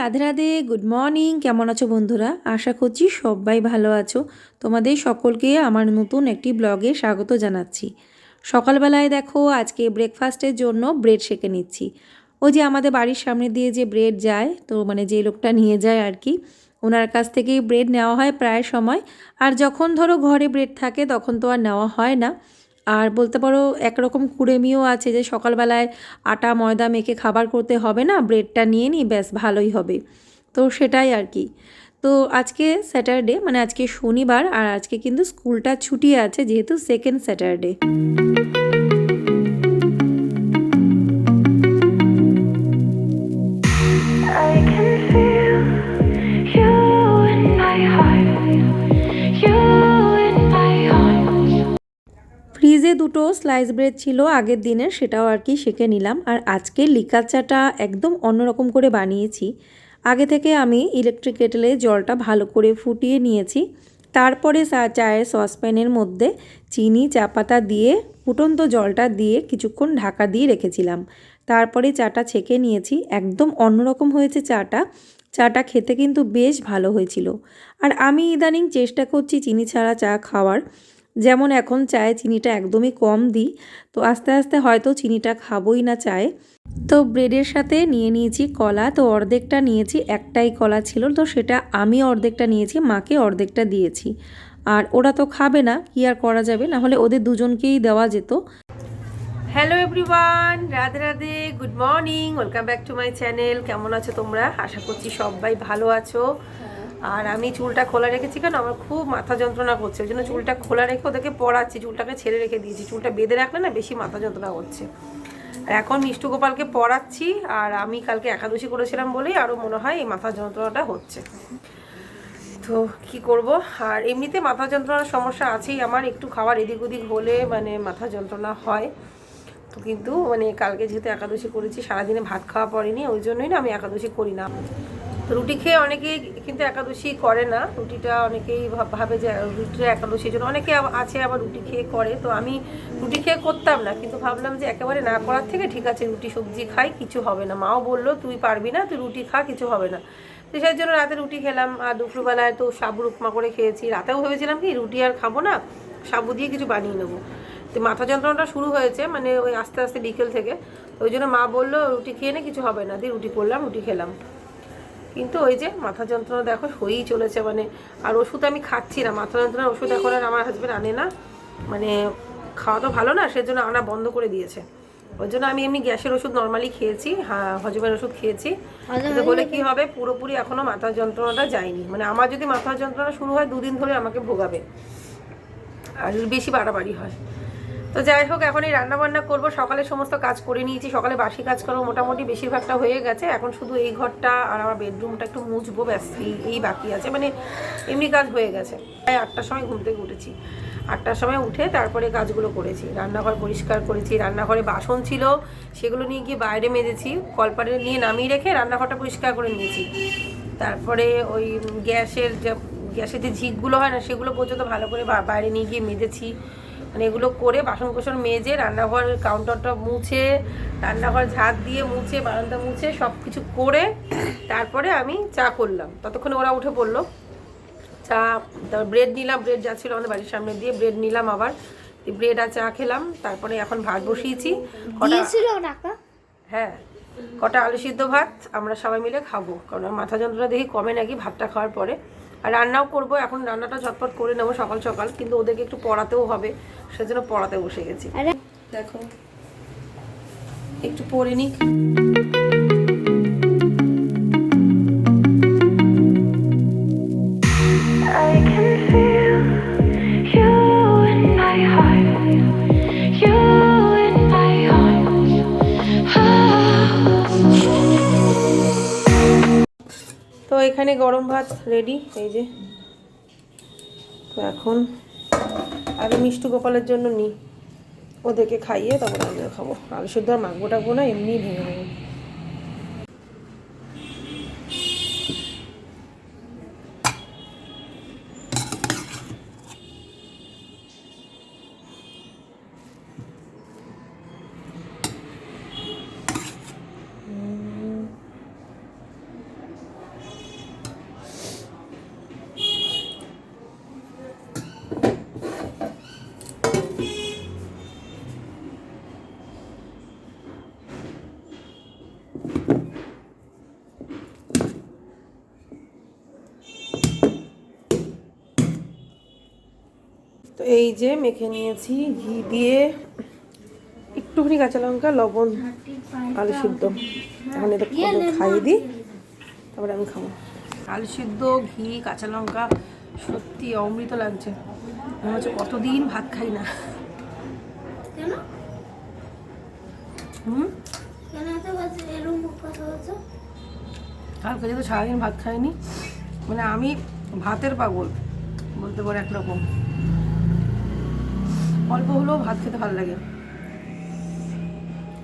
Radhe Radhe good morning কেমন আছো বন্ধুরা? আশা করছি সবাই ভালো আছো। তোমাদের সকলকে আমার নতুন একটি ব্লগে স্বাগত জানাচ্ছি। সকালবেলায় দেখো, আজকে ব্রেকফাস্টের জন্য ব্রেড সেকে নিচ্ছি। ওই যে আমাদের বাড়ির সামনে দিয়ে যে ব্রেড যায়, তো মানে যে লোকটা নিয়ে যায় আর কি, ওনার কাছ থেকেই ব্রেড নেওয়া হয় প্রায় সময়। আর যখন ধরো ঘরে ব্রেড থাকে, তখন তো আর নেওয়া হয় না। আর বলতে পারো একরকম কুড়েমিও আছে যে সকালবেলায় আটা, ময়দা মেখে খাবার করতে হবে না, ব্রেডটা নিয়ে নিই, ব্যাস ভালোই হবে। তো সেটাই আর কি। তো আজকে স্যাটারডে মানে আজকে শনিবার আর আজকে কিন্তু স্কুলটা ছুটি আছে যেহেতু সেকেন্ড স্যাটারডে। I ফ্রিজে দুটো স্লাইস ব্রেড ছিল আগের দিনের, সেটাও আর কি সেঁকে নিলাম। আর আজকে লিকার চাটা একদম অন্যরকম করে বানিয়েছি। আগে থেকে আমি ইলেকট্রিক কেটেলে জলটা ভালো করে ফুটিয়ে নিয়েছি। তারপরে চায়ের সসপ্যানের মধ্যে চিনি, চা পাতা দিয়ে ফুটন্ত জলটা দিয়ে কিছুক্ষণ ঢাকা দিয়ে রেখেছিলাম। তারপরে চাটা ছেঁকে নিয়েছি। একদম অন্যরকম হয়েছে চাটা। চাটা খেতে কিন্তু বেশ ভালো হয়েছিল। আর আমি ইদানিং চেষ্টা করছি চিনি ছাড়া চা খাওয়ার। যেমন এখন চায়ে চিনিটা একদমই কম দিই, তো আস্তে আস্তে হয়তো চিনিটা খাবোই না চায়ে। তো ব্রেডের সাথে নিয়ে নিয়েছি কলা, তো অর্ধেকটা নিয়েছি, একটাই কলা ছিল, তো সেটা আমি অর্ধেকটা নিয়েছি, মাকে অর্ধেকটা দিয়েছি। আর ওরা তো খাবে না, কি আর করা যাবে? না হলে ওদের দুজনকেই দেওয়া যেত। Hello everyone Radhe Radhe good morning welcome back to my channel কেমন আছো তোমরা? আশা করছি সবাই ভালো আছো। আর আমি চুলটা খোলা রেখেছি কেন? আমার খুব মাথা যন্ত্রণা করছে। ওই জন্য চুলটা খোলা রেখে ওদেরকে পড়াচ্ছি। চুলটাকে ছেড়ে রেখে দিয়েছি। চুলটা বেঁধে রাখলে না বেশি মাথা যন্ত্রণা করছে। আর এখন মিষ্টু গোপালকে পড়াচ্ছি আর আমি কালকে একাদশী করেছিলাম বলেই আরও মনে হয় এই মাথা যন্ত্রণাটা হচ্ছে। তো কি করব? আর এমনিতে মাথা যন্ত্রণার সমস্যা আছেই। আমার একটু খাবার এদিক ওদিক হলে মানে মাথা যন্ত্রণা হয়। তো কিন্তু মানে কালকে যেহেতু একাদশী করেছি, সারাদিনে ভাত খাওয়া পড়েনি, ওই জন্যই না আমি একাদশী করি না। তো রুটি খেয়ে অনেকেই কিন্তু একাদশী করে না। রুটিটা অনেকেই ভাব- যে, রুটিটা একাদশীর জন্য অনেকে আছে আবার রুটি খেয়ে করে। তো আমি রুটি খেয়ে করতাম না, কিন্তু ভাবলাম যে একেবারে না করার থেকে ঠিক আছে, রুটি, সবজি খাই, কিছু হবে না। মাও বলল, তুই পারবি না, তুই রুটি খা, কিছু হবে না। তো সেই জন্য রাতে রুটি খেলাম, আর দুপুরবেলায় তো সাবু উপমা করে খেয়েছি। রাতেও ভেবেছিলাম কি, রুটি আর খাব না, সাবু দিয়ে কিছু বানিয়ে নেব। তো মাথা যন্ত্রণাটা শুরু হয়েছে মানে ওই আস্তে আস্তে বিকেল থেকে। ওই জন্য মা বলল, রুটি খেয়ে নে, কিছু হবে না। দিয়ে রুটি করলাম, রুটি খেলাম। কিন্তু ওই যে মাথা যন্ত্রণা দেখো হয়েই চলেছে মানে আর ওষুধ আমি খাচ্ছি না। মাথা যন্ত্রণার ওষুধ এখন আর আমার হাজব্যান্ড আনে না। মানে খাওয়া তো ভালো না সেজন্য আনা বন্ধ করে দিয়েছে। ওই জন্য আমি এমনি গ্যাসের ওষুধ নর্মালি খেয়েছি হ্যাঁ হজমের ওষুধ খেয়েছি। কিন্তু বলে কি হবে পুরোপুরি এখনও মাথা যন্ত্রণাটা যায়নি। মানে আমার যদি মাথা যন্ত্রণা শুরু হয় দুদিন ধরে আমাকে ভোগাবে। আর বেশি বাড়াবাড়ি হয়। তো যাই হোক, এখন এই রান্না বান্না করব। সকালে সমস্ত কাজ করে নিয়েছি, সকালে বাসি কাজ করব। মোটামুটি বেশিরভাগটা হয়ে গেছে। এখন শুধু এই ঘরটা আর আমার বেডরুমটা একটু মুছবো, ব্যাস, এই এই বাকি আছে। মানে এমনি কাজ হয়ে গেছে। প্রায় আটটার সময় ঘুম থেকে উঠেছি। আটটার সময় উঠে তারপরে কাজগুলো করেছি। রান্নাঘর পরিষ্কার করেছি। রান্নাঘরে বাসন ছিল, সেগুলো নিয়ে গিয়ে বাইরে মেজেছি। কলপারে নিয়ে নামিয়ে রেখে রান্নাঘরটা পরিষ্কার করে নিয়েছি। তারপরে ওই গ্যাসের যে গ্যাসের যে ঝিকগুলো হয় না, সেগুলো পর্যন্ত ভালো করে বাইরে নিয়ে গিয়ে মেজেছি। মানে এগুলো করে বাসন কোসন মেজে রান্নাঘর কাউন্টারটা মুছে রান্নাঘর ঝাঁক দিয়ে মুছে বারান্দা মুছে সব কিছু করে তারপরে আমি চা করলাম। ততক্ষণে ওরা উঠে পড়ল চা তারপর ব্রেড নিলাম। ব্রেড যা ছিল আমাদের বাড়ির সামনে দিয়ে ব্রেড নিলাম আবার। ব্রেড আর চা খেলাম তারপরে এখন ভাত বসিয়েছি। হ্যাঁ কটা আলু সিদ্ধ ভাত আমরা সবাই মিলে খাব। কারণ মাথা যন্ত্রণা দেখি কমে নাকি ভাতটা খাওয়ার পরে। আর রান্নাও করব এখন রান্নাটা ঝটপট করে নেব সকাল সকাল কিন্তু ওদেরকে একটু পড়াতেও হবে সেজন্য পড়াতে বসে গেছি। দেখো একটু পড়ে নিক। এখানে গরম ভাত রেডি এই যে। তো এখন আগে মিষ্টি গোপালের জন্য নিই ওদেরকে খাইয়ে তারপরে আমিও খাব। আলু শুদ্ধ আর মাখবো টাকবো না এমনিই ভেঙে নেব এই যে মেখে নিয়েছি ঘি দিয়ে একটুখানি কাঁচা লঙ্কা লবণ আলু সিদ্ধ। এখন এটা ওদের খাইয়ে দিই তারপরে আমি খাব। আলু সিদ্ধ ঘি কাঁচা লঙ্কা সত্যি অমৃত লাগছে। মনে হচ্ছে কতদিন ভাত খাই না। কালকে যেহেতু সারাদিন ভাত খাইনি মানে আমি ভাতের পাগল বলতে পারে একরকম। অল্প হলেও ভাত খেতে ভালো লাগে।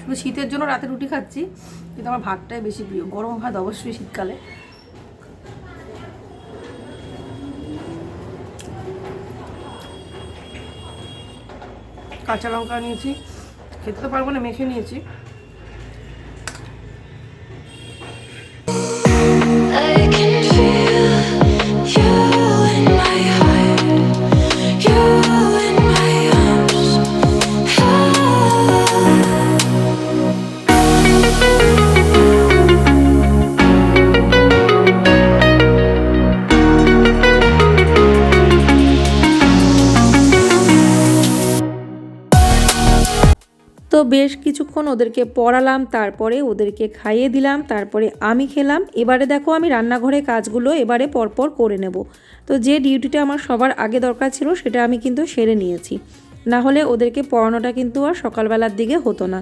শুধু শীতের জন্য রাতে রুটি খাচ্ছি, কিন্তু আমার ভাতটাই বেশি প্রিয়। গরম ভাত অবশ্যই শীতকালে। কাঁচা লঙ্কা নিয়েছি, খেতে তো পারব না, মেখে নিয়েছি। বেশ কিছুক্ষণ ওদেরকে পড়ালাম, তারপরে ওদেরকে খাইয়ে দিলাম, তারপরে আমি খেলাম। এবারে দেখো আমি রান্নাঘরে কাজগুলো এবারে পরপর করে নেব। তো যে ডিউটিটা আমার সবার আগে দরকার ছিল সেটা আমি কিন্তু সেরে নিয়েছি। না হলে ওদেরকে পড়ানোটা কিন্তু আর সকালবেলার দিকে হতো না।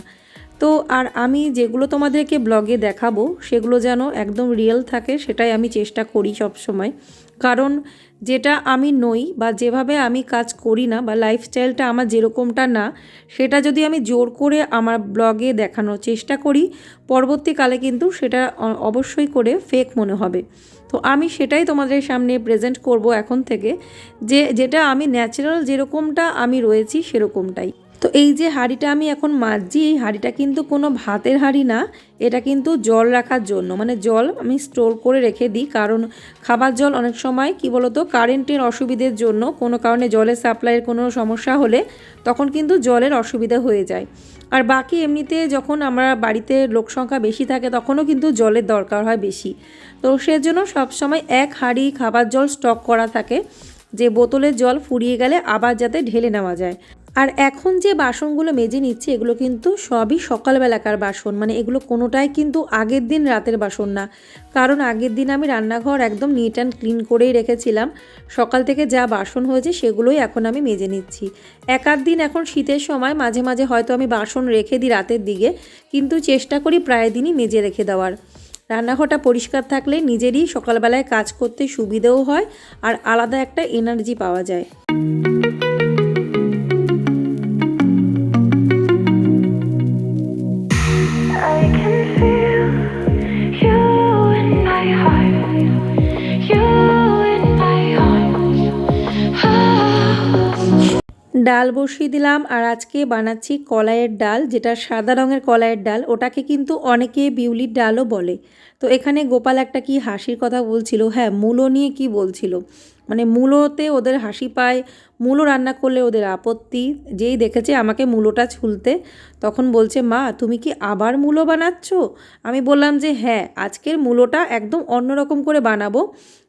তো আর আমি যেগুলো তোমাদেরকে ব্লগে দেখাবো, সেগুলো যেন একদম রিয়েল থাকে, সেটাই আমি চেষ্টা করি সব সময় কারণ যেটা আমি নই বা যেভাবে আমি কাজ করি না বা লাইফস্টাইলটা আমার যেরকমটা না, সেটা যদি আমি জোর করে আমার ব্লগে দেখানোর চেষ্টা করি, পরবর্তীকালে কিন্তু সেটা অবশ্যই করে ফেক মনে হবে। তো আমি সেটাই তোমাদের সামনে প্রেজেন্ট করব এখন থেকে, যে, যেটা আমি ন্যাচারাল যেরকমটা আমি রয়েছি সেরকমটাই। তো এই যে হাঁড়িটা আমি এখন মাজছি, এই হাঁড়িটা কিন্তু কোনো ভাতের হাঁড়ি না, এটা কিন্তু জল রাখার জন্য। মানে জল আমি স্টোর করে রেখে দিই, কারণ খাবার জল অনেক সময় কি বলতো, কারেন্টের অসুবিধের জন্য, কোনো কারণে জলের সাপ্লাইয়ের কোনো সমস্যা হলে তখন কিন্তু জলের অসুবিধা হয়ে যায়। আর বাকি এমনিতে যখন আমরা বাড়িতে লোক সংখ্যা বেশি থাকে, তখনও কিন্তু জলের দরকার হয় বেশি। তো সেজন্য সবসময় এক হাঁড়ি খাবার জল স্টক করা থাকে, যে বোতলের জল ফুরিয়ে গেলে আবার যাতে ঢেলে নেওয়া যায়। আর এখন যে বাসনগুলো মেজে নিচ্ছে, এগুলো কিন্তু সবই সকালবেলাকার বাসন। মানে এগুলো কোনোটাই কিন্তু আগের দিন রাতের বাসন না। কারণ আগের দিন আমি রান্নাঘর একদম নিট অ্যান্ড ক্লিন করেই রেখেছিলাম। সকাল থেকে যা বাসন হয়েছে, সেগুলোই এখন আমি মেজে নিচ্ছি। এক আধ দিন এখন শীতের সময় মাঝে মাঝে হয়তো আমি বাসন রেখে দিই রাতের দিকে, কিন্তু চেষ্টা করি প্রায় দিনই মেজে রেখে দেওয়ার। রান্নাঘরটা পরিষ্কার থাকলে নিজেরই সকালবেলায় কাজ করতে সুবিধেও হয় আর আলাদা একটা এনার্জি পাওয়া যায়। ডাল বসিয়ে দিলাম আর আজকে বানাচ্ছি কলাইয়ের ডাল, যেটা সাদা রঙের কলাইয়ের ডাল। ওটাকে কিন্তু অনেকে বিউলির ডালও বলে। তো এখানে গোপাল একটা কি হাসির কথা বলছিল হ্যাঁ মূলো নিয়ে কি বলছিল? মানে মূলোতে ওদের হাসি পায় মূলো রান্না করলে ওদের আপত্তি। যেই দেখেছে আমাকে মূলোটা ছুলতে, তখন বলছে, মা, তুমি কি আবার মূলো বানাচ্ছ? আমি বললাম যে হ্যাঁ আজকের মূলোটা একদম অন্যরকম করে বানাবো।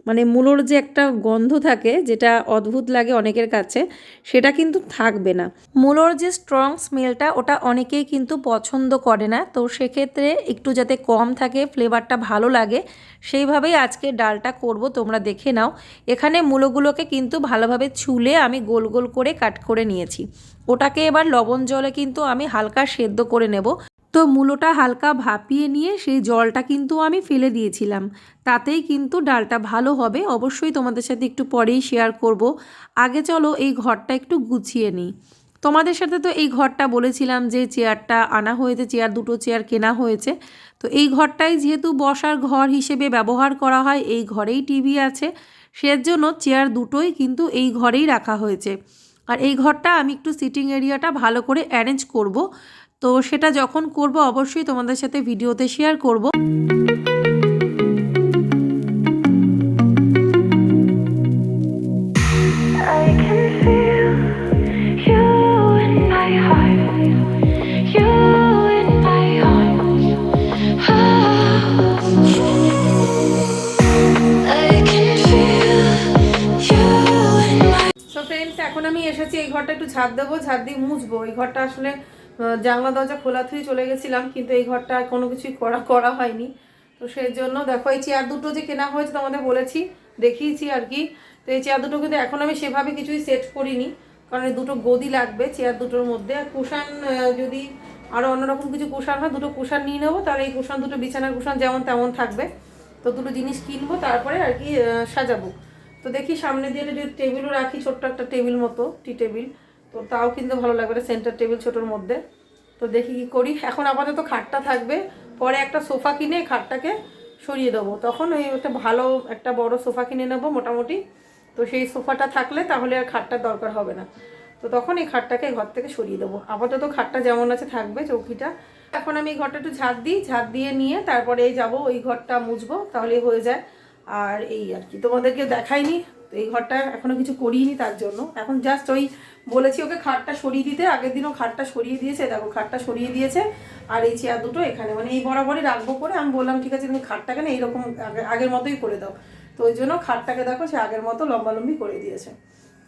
মানে মূলোর যে একটা গন্ধ থাকে, যেটা অদ্ভুত লাগে অনেকের কাছে, সেটা কিন্তু থাকবে না। মূলোর যে স্ট্রং স্মেলটা ওটা অনেকেই কিন্তু পছন্দ করে না। তো সেক্ষেত্রে একটু যাতে কম থাকে ফ্লেভারটা ভালো লাগে, সেইভাবেই আজকে ডালটা করব, তোমরা দেখে নাও। এখানে মূলোগুলোকে কিন্তু ভালোভাবে ছুলে আমি গোল গোল করে কাট করে নিয়েছি। ওটাকে এবার লবণ জলে কিন্তু আমি হালকা সেদ্ধ করে নেব। তো মূলোটা হালকা ভাপিয়ে নিয়ে সেই জলটা কিন্তু আমি ফেলে দিয়েছিলাম। তাতেই কিন্তু ডালটা ভালো হবে। অবশ্যই তোমাদের সাথে একটু পরেই শেয়ার করব। আগে চলো এই ঘরটা একটু গুছিয়ে নিই। তোমাদের সাথে তো এই ঘরটা বলেছিলাম যে চেয়ারটা আনা হয়েছে, চেয়ার দুটো চেয়ার কেনা হয়েছে। তো এই ঘরটাই যেহেতু বসার ঘর হিসেবে ব্যবহার করা হয়, এই ঘরেই টিভি আছে। সেজন্য চেয়ার দুটোই কিন্তু এই ঘরেই রাখা হয়েছে। আর এই ঘরটা আমি একটু সিটিং এরিয়াটা ভালো করে অ্যারেঞ্জ করব। তো সেটা যখন করব অবশ্যই তোমাদের সাথে ভিডিওতে শেয়ার করব। এখন আমি এসেছি এই ঘরটা একটু ঝাঁপ দেবো ঝাঁপ দিয়ে মুছবো। এই ঘরটা আসলে জানলা দরজা খোলা থুই চলে গেছিলাম, কিন্তু এই ঘরটা কোনো কিছুই করা করা হয়নি। তো সেই জন্য দেখো, এই চেয়ার দুটো যে কেনা হয়েছে তোমাদের বলেছি, দেখিয়েছি আর কি। তো এই চেয়ার দুটো কিন্তু এখন আমি সেভাবে কিছুই সেট করিনি, কারণ দুটো গদি লাগবে চেয়ার দুটোর মধ্যে। আর কুশান যদি আরও অন্যরকম কিছু কুশান হয়, দুটো কুশান নিয়ে নেব, তাহলে এই কুশান, দুটো বিছানার কুশান যেমন তেমন থাকবে। তো দুটো জিনিস কিনবো, তারপরে আর কি সাজাবো। তো দেখি সামনে দিয়ে টেবিলও রাখি, ছোট্ট একটা টেবিল মতো, টি টেবিল। তো তাও কিন্তু ভালো লাগবে না সেন্টার টেবিল ছোটোর মধ্যে। তো দেখি কি করি। এখন আপাতত খাটটা থাকবে। পরে একটা সোফা কিনে খাটটাকে সরিয়ে দেবো। তখন ওই একটা ভালো একটা বড় সোফা কিনে নেব মোটামুটি। তো সেই সোফাটা থাকলে তাহলে আর খাটটার দরকার হবে না। তো তখন এই খাটটাকে ঘর থেকে সরিয়ে দেবো। আপাতত খাটটা যেমন আছে থাকবে চৌকিটা। এখন আমি এই ঘরটা একটু ঝাঁট দিই। ঝাঁট দিয়ে নিয়ে তারপরে যাব, ওই ঘরটা মুছবো, তাহলেই হয়ে যায়। আর এই আর কি। তোমাদেরকে দেখাইনি। তো এই ঘরটা এখনও কিছু করিনি তার জন্য। এখন জাস্ট ওই বলেছি ওকে খাটটা সরিয়ে দিতে, আগের দিনও খাটটা সরিয়ে দিয়েছে, দেখো খাটটা সরিয়ে দিয়েছে, আর এই চেয়ার দুটো এখানে। মানে এই বরাবরই রাখব করে আমি বললাম, ঠিক আছে তুমি খাটটাকে না এইরকম আগে- আগের মতোই করে দাও। তো ওই জন্য খাটটাকে দেখো সে আগের মতো লম্বালম্বি করে দিয়েছে।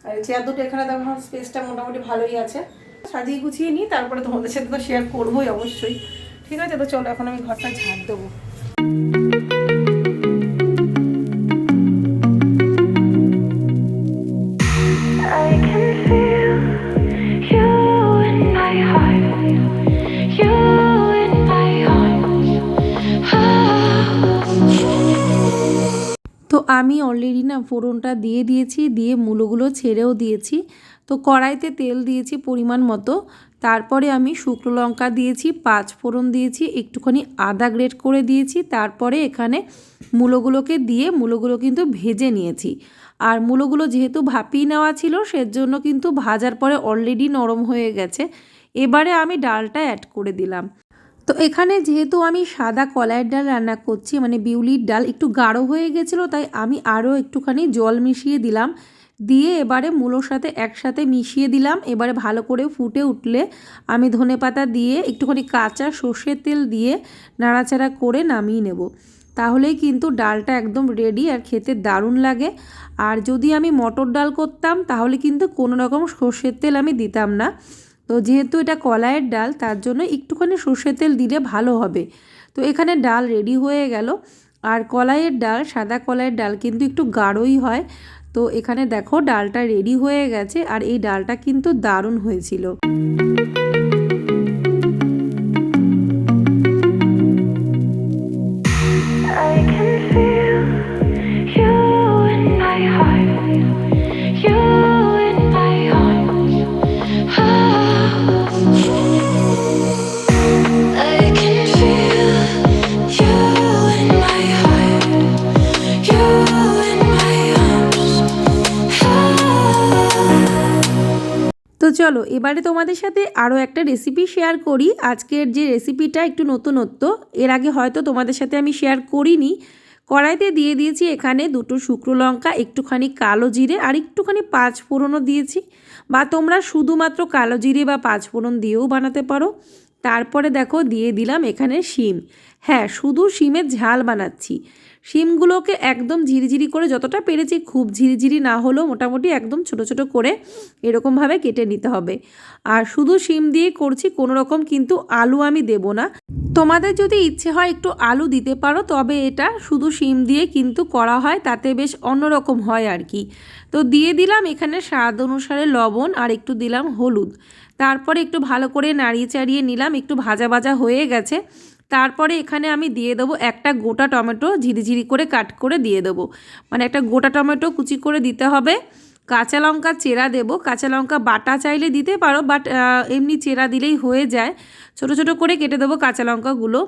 আর এই চেয়ার দুটো এখানে দেখো আমার স্পেসটা মোটামুটি ভালোই আছে। সাজিয়ে গুছিয়ে নিই, তারপরে তোমাদের সাথে তো শেয়ার করবোই অবশ্যই। ঠিক আছে, তো চলো এখন আমি ঘরটা ঝাড় দেবো। আমি অলরেডি না ফোড়নটা দিয়ে দিয়েছি, দিয়ে মূলোগুলো ছেড়েও দিয়েছি। তো কড়াইতে তেল দিয়েছি পরিমাণ মতো। তারপরে আমি শুকনো লঙ্কা দিয়েছি, পাঁচ ফোড়ন দিয়েছি, একটুখানি আদা গ্রেট করে দিয়েছি। তারপরে এখানে মূলোগুলোকে দিয়ে মূলোগুলো কিন্তু ভেজে নিয়েছি। আর মূলোগুলো যেহেতু ভাপিয়ে নেওয়া ছিল, সেজন্য কিন্তু ভাজার পরে অলরেডি নরম হয়ে গেছে। এবারে আমি ডালটা অ্যাড করে দিলাম। তো এখানে যেহেতু আমি সাদা কলাইয়ের ডাল রান্না করছি মানে বিউলির ডাল একটু গাঢ় হয়ে গেছিল, তাই আমি আরও একটুখানি জল মিশিয়ে দিলাম। দিয়ে এবারে মূলোর সাথে একসাথে মিশিয়ে দিলাম। এবারে ভালো করে ফুটে উঠলে আমি ধনেপাতা দিয়ে একটুখানি কাঁচা সর্ষের তেল দিয়ে নাড়াচাড়া করে নামিয়ে নেব। তাহলেই কিন্তু ডালটা একদম রেডি আর খেতে দারুণ লাগে। আর যদি আমি মটর ডাল করতাম, তাহলে কিন্তু কোনো রকম সর্ষের তেল আমি দিতাম না। তো যেহেতু এটা কলাইয়ের ডাল, তার জন্য একটুখানি সর্ষের তেল দিলে ভালো হবে। তো এখানে ডাল রেডি হয়ে গেল। আর কলাইয়ের ডাল, সাদা কলাইয়ের ডাল কিন্তু একটু গাঢ়ই হয়। তো এখানে দেখো ডালটা রেডি হয়ে গেছে, আর এই ডালটা কিন্তু দারুণ হয়েছিল। চলো, এবারে তোমাদের সাথে আরও একটা রেসিপি শেয়ার করি। আজকের যে রেসিপিটা একটু নতুনত্ব, এর আগে হয়তো তোমাদের সাথে আমি শেয়ার করিনি। কড়াইতে দিয়ে দিয়েছি এখানে দুটো শুকনো লঙ্কা, একটুখানি কালো জিরে আর একটুখানি পাঁচ ফোড়নও দিয়েছি। বা তোমরা শুধুমাত্র কালো জিরে বা পাঁচ ফোড়ন দিয়েও বানাতে পারো। তারপরে দেখো, দিয়ে দিলাম এখানে শিম। হ্যাঁ শুধু শিমের ঝাল বানাচ্ছি। শিমগুলোকে একদম ঝিরিঝিরি করে যতটা পেরেছি খুব ঝিরিঝিরি না হলেও মোটামুটি একদম ছোট ছোট করে এরকমভাবে কেটে নিতে হবে। আর শুধু শিম দিয়ে করছি, কোনো রকম কিন্তু আলু আমি দেব না। তোমাদের যদি ইচ্ছে হয় একটু আলু দিতে পারো, তবে এটা শুধু শিম দিয়ে কিন্তু করা হয়, তাতে বেশ অন্যরকম হয় আর কি। তো দিয়ে দিলাম এখানে স্বাদ অনুসারে লবণ আর একটু দিলাম হলুদ। তারপরে একটু ভালো করে নাড়িয়ে চাড়িয়ে নিলাম, একটু ভাজা ভাজা হয়ে গেছে। তারপরে এখানে আমি দিয়ে দেবো একটা গোটা টমেটো ঝিরিঝিরি করে কাট করে দিয়ে দেবো। মানে একটা গোটা টমেটো কুচি করে দিতে হবে। কাঁচা লঙ্কা চেরা দেবো। কাঁচা লঙ্কা বাটা চাইলে দিতে পারো বাট এমনি চেরা দিলেই হয়ে যায়। ছোট ছোট করে কেটে দেবো কাঁচা লঙ্কাগুলো।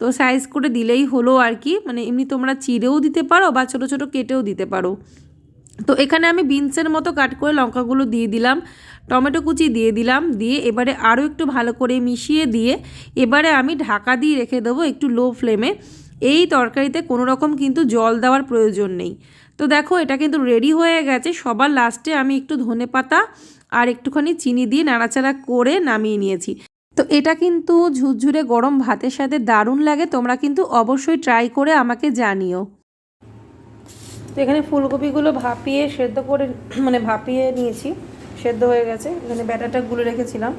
তো সাইজ করে দিলেই হলো আর কি। মানে এমনি তোমরা চিড়েও দিতে পারো বা ছোট ছোট কেটেও দিতে পারো। তো এখানে আমি বিনসের মতো কাট করে লঙ্কাগুলো দিয়ে দিলাম। টমেটো কুচি দিয়ে দিলাম, দিয়ে এবারে আরও একটু ভালো করে মিশিয়ে দিয়ে এবারে আমি ঢাকা দিয়ে রেখে দেবো একটু লো ফ্লেমে। এই তরকারিতে কোনো রকম কিন্তু জল দেওয়ার প্রয়োজন নেই। তো দেখো, এটা কিন্তু রেডি হয়ে গেছে। সবার লাস্টে আমি একটু ধনে পাতা আর একটুখানি চিনি দিয়ে নাড়াচাড়া করে নামিয়ে নিয়েছি। তো এটা কিন্তু ঝুরঝুরে গরম ভাতের সাথে দারুণ লাগে। তোমরা কিন্তু অবশ্যই ট্রাই করে আমাকে জানিও। তো এখানে ফুলকপিগুলো ভাপিয়ে সেদ্ধ করে মানে ভাপিয়ে নিয়েছি। সেদ্ধ হয়ে গেছে। এখানে ব্যাটারটা গুলে রেখেছিলাম।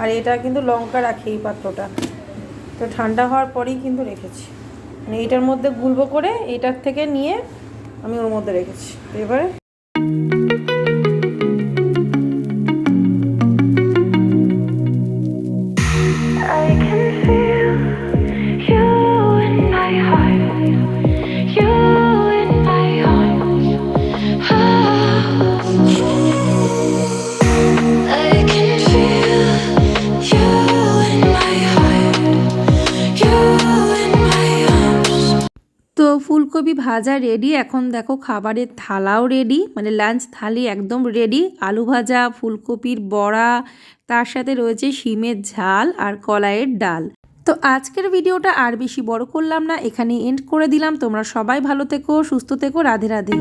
আর এটা কিন্তু লঙ্কা রাখি এই পাত্রটা। তো ঠান্ডা হওয়ার পরেই কিন্তু রেখেছি। মানে এইটার মধ্যে গুলবো করে এটার থেকে নিয়ে আমি ওর মধ্যে রেখেছি। এবারে ফুলকপি ভাজা রেডি এখন দেখো খাবারের থালাও রেডি মানে লাঞ্চ থালি একদম রেডি আলু ভাজা, ফুলকপির বড়া, তার সাথে রয়েছে শিমের ঝাল আর কলাইয়ের ডাল। তো আজকের ভিডিওটা আর বেশি বড় করলাম না এখানে এন্ড করে দিলাম। তোমরা সবাই ভালো থেকো, সুস্থ থেকো, রাধে রাধে।